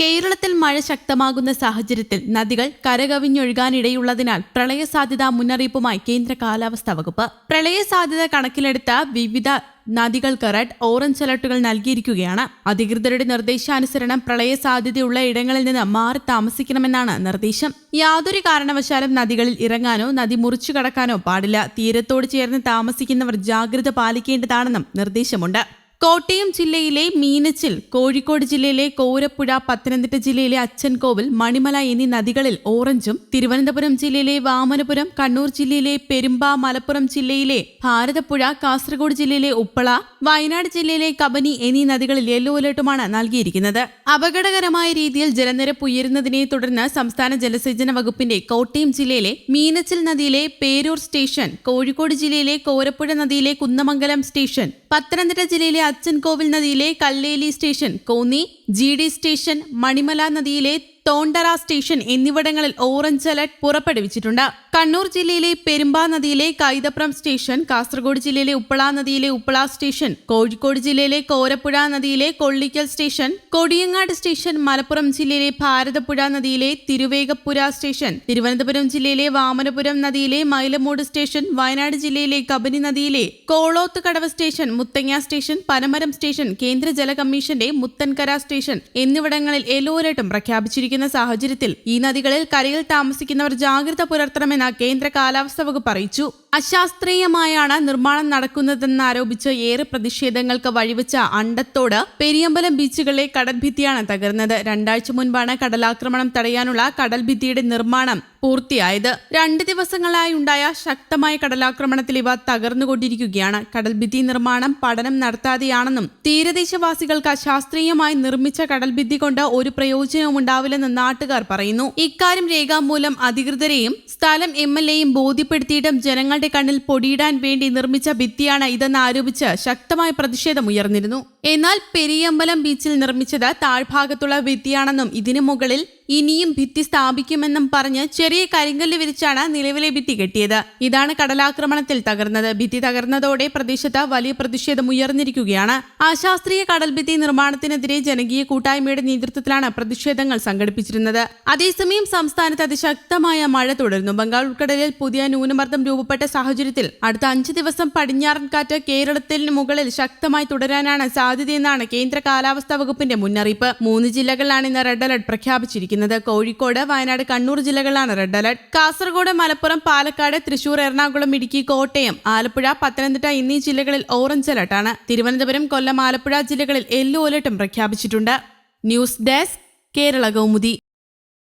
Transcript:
കേരളത്തിൽ മഴ ശക്തമാകുന്ന സാഹചര്യത്തിൽ നദികൾ കരകവിഞ്ഞൊഴുകാനിടയുള്ളതിനാൽ പ്രളയ സാധ്യതാ മുന്നറിയിപ്പുമായി കേന്ദ്ര കാലാവസ്ഥാ വകുപ്പ്. പ്രളയ സാധ്യത കണക്കിലെടുത്ത വിവിധ നദികൾക്ക് റെഡ് ഓറഞ്ച് അലർട്ടുകൾ നൽകിയിരിക്കുകയാണ്. അധികൃതരുടെ നിർദ്ദേശാനുസരണം പ്രളയ സാധ്യതയുള്ള ഇടങ്ങളിൽ നിന്ന് മാറി താമസിക്കണമെന്നാണ് നിർദ്ദേശം. യാതൊരു കാരണവശാലും നദികളിൽ ഇറങ്ങാനോ നദി മുറിച്ചു കടക്കാനോ പാടില്ല. തീരത്തോട് ചേർന്ന് താമസിക്കുന്നവർ ജാഗ്രത പാലിക്കേണ്ടതാണെന്നും നിർദ്ദേശമുണ്ട്. കോട്ടയം ജില്ലയിലെ മീനച്ചിൽ കോഴിക്കോട് ജില്ലയിലെ കോരപ്പുഴ പത്തനംതിട്ട ജില്ലയിലെ അച്ചൻകോവിൽ മണിമല എന്നീ നദികളിൽ ഓറഞ്ചും തിരുവനന്തപുരം ജില്ലയിലെ വാമനപുരം കണ്ണൂർ ജില്ലയിലെ പെരുമ്പ മലപ്പുറം ജില്ലയിലെ ഭാരതപ്പുഴ കാസർഗോഡ് ജില്ലയിലെ ഉപ്പള വയനാട് ജില്ലയിലെ കബനി എന്നീ നദികളിൽ യെല്ലോ അലർട്ടുമാണ് നൽകിയിരിക്കുന്നത്. അപകടകരമായ രീതിയിൽ ജലനിരപ്പ് ഉയരുന്നതിനെ തുടർന്ന് സംസ്ഥാന ജലസേചന വകുപ്പിന്റെ കോട്ടയം ജില്ലയിലെ മീനച്ചിൽ നദിയിലെ പേരൂർ സ്റ്റേഷൻ കോഴിക്കോട് ജില്ലയിലെ കോരപ്പുഴ നദിയിലെ കുന്നമംഗലം സ്റ്റേഷൻ പത്തനംതിട്ട ജില്ലയിലെ അച്ചൻകോവിൽ നദിയിലെ Kalleli station Konni G station Manimala നദിയിലെ തോണ്ടറ സ്റ്റേഷൻ എന്നിവിടങ്ങളിൽ ഓറഞ്ച് അലർട്ട് പുറപ്പെടുവിച്ചിട്ടുണ്ട്. കണ്ണൂർ ജില്ലയിലെ പെരുമ്പാ നദിയിലെ കൈതപ്രം സ്റ്റേഷൻ കാസർഗോഡ് ജില്ലയിലെ ഉപ്പള നദിയിലെ ഉപ്പള സ്റ്റേഷൻ കോഴിക്കോട് ജില്ലയിലെ കോരപ്പുഴ നദിയിലെ കൊള്ളിക്കൽ സ്റ്റേഷൻ കൊടിയങ്ങാട് സ്റ്റേഷൻ മലപ്പുറം ജില്ലയിലെ ഭാരതപ്പുഴ നദിയിലെ തിരുവേഗപ്പുര സ്റ്റേഷൻ തിരുവനന്തപുരം ജില്ലയിലെ വാമനപുരം നദിയിലെ മൈലമൂട് സ്റ്റേഷൻ വയനാട് ജില്ലയിലെ കബനി നദിയിലെ Koloth Kadavu station Muthanga station Panamaram station കേന്ദ്ര ജല കമ്മീഷന്റെ മുത്തൻകര സ്റ്റേഷൻ എന്നിവിടങ്ങളിൽ യെല്ലോ അലർട്ടും പ്രഖ്യാപിച്ചിരിക്കുന്നു. സാഹചര്യത്തിൽ ഈ നദികളിൽ കരയിൽ താമസിക്കുന്നവർ ജാഗ്രത പുലർത്തണമെന്ന് കേന്ദ്ര കാലാവസ്ഥാ വകുപ്പ് അറിയിച്ചു. അശാസ്ത്രീയമായാണ് നിർമ്മാണം നടക്കുന്നതെന്നാരോപിച്ച് ഏറെ പ്രതിഷേധങ്ങൾക്ക് വഴിവെച്ച അണ്ടത്തോട് പെരിയമ്പലം ബീച്ചുകളിലെ കടൽഭിത്തിയാണ് തകർന്നത്. രണ്ടാഴ്ച മുൻപാണ് കടലാക്രമണം തടയാനുള്ള കടൽഭിത്തിയുടെ നിർമ്മാണം പൂർത്തിയായത്. രണ്ട് ദിവസങ്ങളായി ഉണ്ടായ ശക്തമായ കടലാക്രമണത്തിൽ ഇവ തകർന്നുകൊണ്ടിരിക്കുകയാണ്. കടൽഭിത്തി നിർമ്മാണം പഠനം നടത്താതെയാണെന്നും തീരദേശവാസികൾക്ക് അശാസ്ത്രീയമായി നിർമ്മിച്ച കടൽഭിത്തി കൊണ്ട് ഒരു പ്രയോജനവും ഉണ്ടാവില്ലെന്ന് നാട്ടുകാർ പറയുന്നു. ഇക്കാര്യം രേഖാമൂലം അധികൃതരെയും സ്ഥലം എം എൽ എയും ബോധ്യപ്പെടുത്തിയിട്ടും ജനങ്ങളുടെ കണ്ണിൽ പൊടിയിടാൻ വേണ്ടി നിർമ്മിച്ച ഭിത്തിയാണ് ഇതെന്ന് ആരോപിച്ച് ശക്തമായ പ്രതിഷേധം ഉയർന്നിരുന്നു. എന്നാൽ പെരിയമ്പലം ബീച്ചിൽ നിർമ്മിച്ചത് താഴ്ഭാഗത്തുള്ള ഭിത്തിയാണെന്നും ഇതിനു മുകളിൽ ഇനിയും ഭിത്തി സ്ഥാപിക്കുമെന്നും പറഞ്ഞ് ചെറിയ കരിങ്കല്ല് വിരിച്ചാണ് നിലവിലെ ഭിത്തി കെട്ടിയത്. ഇതാണ് കടലാക്രമണത്തിൽ തകർന്നത്. ഭിത്തി തകർന്നതോടെ പ്രദേശത്ത് വലിയ പ്രതിഷേധം ഉയർന്നിരിക്കുകയാണ്. അശാസ്ത്രീയ കടൽ ഭിത്തി നിർമ്മാണത്തിനെതിരെ ജനകീയ കൂട്ടായ്മയുടെ നേതൃത്വത്തിലാണ് പ്രതിഷേധങ്ങൾ സംഘടിപ്പിച്ചിരുന്നത്. അതേസമയം സംസ്ഥാനത്ത് അതിശക്തമായ മഴ തുടരുന്നു. ബംഗാൾ ഉൾക്കടലിൽ പുതിയ ന്യൂനമർദ്ദം രൂപപ്പെട്ട സാഹചര്യത്തിൽ അടുത്ത അഞ്ച് ദിവസം പടിഞ്ഞാറൻ കാറ്റ് കേരളത്തിന് മുകളിൽ ശക്തമായി തുടരാനാണ് സാധ്യതയെന്നാണ് കേന്ദ്ര കാലാവസ്ഥാ വകുപ്പിന്റെ മുന്നറിയിപ്പ്. മൂന്ന് ജില്ലകളിലാണ് ഇന്ന് റെഡ് അലർട്ട് പ്രഖ്യാപിച്ചിരിക്കുന്നത്. കോഴിക്കോട് വയനാട് കണ്ണൂർ ജില്ലകളിലാണ് റെഡ് അലർട്ട്. കാസർഗോഡ് മലപ്പുറം പാലക്കാട് തൃശൂർ എറണാകുളം ഇടുക്കി കോട്ടയം ആലപ്പുഴ പത്തനംതിട്ട എന്നീ ജില്ലകളിൽ ഓറഞ്ച് അലർട്ടാണ്. തിരുവനന്തപുരം കൊല്ലം ആലപ്പുഴ ജില്ലകളിൽ യെല്ലോ അലർട്ടും പ്രഖ്യാപിച്ചിട്ടുണ്ട്. News desk Kerala Kaumudi.